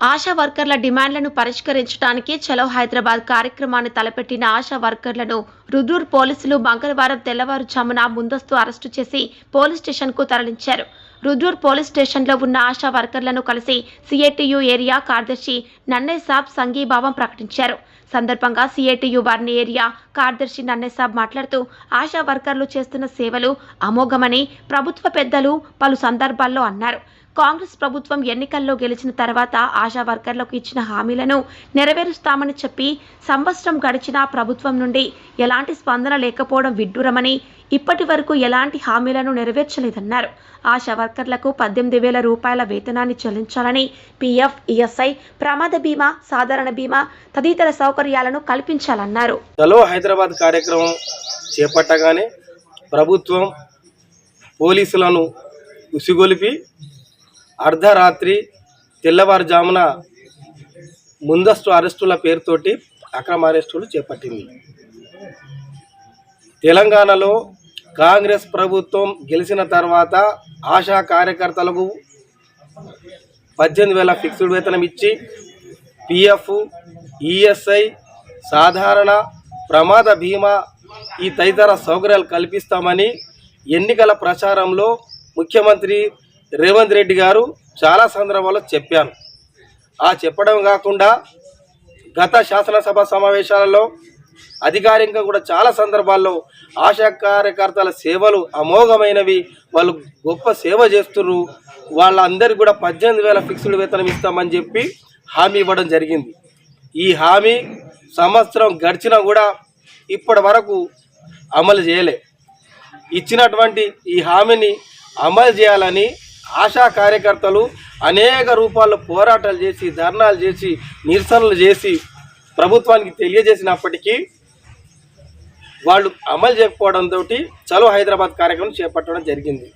ఆశా వర్కర్ల డిమాండ్లను పరిష్కరించడానికి చలో హైదరాబాద్ కార్యక్రమాన్ని తలపెట్టిన ఆశా వర్కర్లను రుద్రూర్ పోలీసులు మంగళవారం తెల్లవారుజామున ముందస్తు అరెస్టు చేసి పోలీస్ స్టేషన్కు తరలించారు. రుద్రూర్ పోలీస్ స్టేషన్లో ఉన్న ఆశా వర్కర్లను కలిసి సిఐటియు ఏరియా కార్యదర్శి నన్నేసాబ్ సంఘీభావం ప్రకటించారు. సందర్భంగా సిఐటియు వారిని ఏరియా కార్యదర్శి నన్నేసాబ్ మాట్లాడుతూ ఆశా వర్కర్లు చేస్తున్న సేవలు అమోఘమని ప్రభుత్వ పెద్దలు పలు సందర్భాల్లో అన్నారు. కాంగ్రెస్ ప్రభుత్వం ఎన్నికల్లో గెలిచిన తర్వాత ఆశా వర్కర్లకు ఇచ్చిన హామీలను నెరవేరుస్తామని చెప్పి సంవత్సరం గడిచినా ప్రభుత్వం నుండి ఎలాంటి స్పందన లేకపోవడం విడ్డూరమని ఇప్పటి వరకు ఎలాంటి హామీలను నెరవేర్చలేదన్నారు. ఆశా వర్కర్లకు పద్దెనిమిది వేల రూపాయల వేతనాన్ని చెల్లించాలని పీఎఫ్ ఈఎస్ఐ ప్రమాద బీమా సాధారణ బీమా తదితర సౌకర్యాలను కల్పించాలన్నారు. చలో హైదరాబాద్ కార్యక్రమం చేపట్టగానే ప్రభుత్వం పోలీసులను ఉసిగొలిపి అర్ధరాత్రి తెల్లవారుజామున ముందస్తు అరెస్టుల పేరుతోటి అక్రమ అరెస్టులు చేపట్టింది. తెలంగాణలో కాంగ్రెస్ ప్రభుత్వం గెలిచిన తర్వాత ఆశా కార్యకర్తలకు పద్దెనిమిది వేల ఫిక్స్డ్ వేతనం ఇచ్చి పిఎఫ్ ఈఎస్ఐ సాధారణ ప్రమాద బీమా ఈ తదితర సౌకర్యాలు కల్పిస్తామని ఎన్నికల ప్రచారంలో ముఖ్యమంత్రి రేవంత్ రెడ్డి గారు చాలా సందర్భాల్లో చెప్పాను ఆ చెప్పడం కాకుండా గత శాసనసభ సమావేశాలలో అధికారికంగా కూడా చాలా సందర్భాల్లో ఆశా కార్యకర్తల సేవలు అమోఘమైనవి. వాళ్ళు గొప్ప సేవ చేస్తున్నారు వాళ్ళందరికీ కూడా పద్దెనిమిది వేల ఫిక్స్డ్ వేతనం ఇస్తామని చెప్పి హామీ ఇవ్వడం జరిగింది. ఈ హామీ సంవత్సరం గడిచినా కూడా ఇప్పటి వరకు అమలు చేయలే. ఇచ్చినటువంటి ఈ హామీని అమలు చేయాలని ఆశా కార్యకర్తలు అనేక రూపాల్లో పోరాటాలు చేసి ధర్నాలు చేసి నిరసనలు చేసి ప్రభుత్వానికి తెలియజేసినప్పటికీ వాళ్ళు అమలు చేయకపోవడంతో చలో హైదరాబాద్ కార్యక్రమం చేపట్టడం జరిగింది.